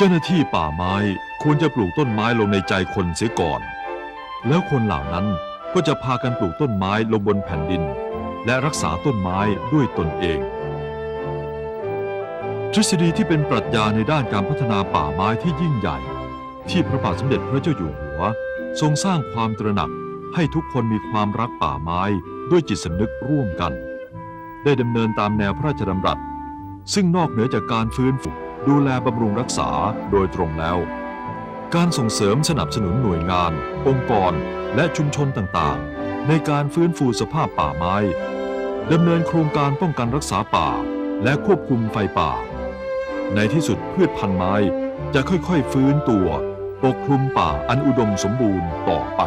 เจ้าหน้าที่ป่าไม้ควรจะปลูกต้นไม้ลงในใจคนเสียก่อน แล้วคนเหล่านั้นก็จะพากันปลูกต้นไม้ลงบนแผ่นดิน และรักษาต้นไม้ด้วยตนเอง ทฤษฎีที่เป็นปรัชญาในด้านการพัฒนาป่าไม้ที่ยิ่งใหญ่ ที่พระบาทสมเด็จพระเจ้าอยู่หัว ทรงสร้างความตระหนักให้ทุกคนมีความรักป่าไม้ด้วยจิตสำนึกร่วมกัน ได้ดำเนินตามแนวพระราชดำรัส ซึ่งนอกเหนือจากการฟื้นฟู ดูแลบำรุงรักษาโดยตรงแล้ว การส่งเสริมสนับสนุนหน่วยงาน องค์กร และชุมชนต่างๆ ในการฟื้นฟูสภาพป่าไม้ดำเนินโครงการป้องกันรักษาป่า และควบคุมไฟป่า ในที่สุดพืชพันธุ์ไม้จะค่อยๆ ฟื้นตัว ปกคลุมป่าอันอุดมสมบูรณ์ต่อไป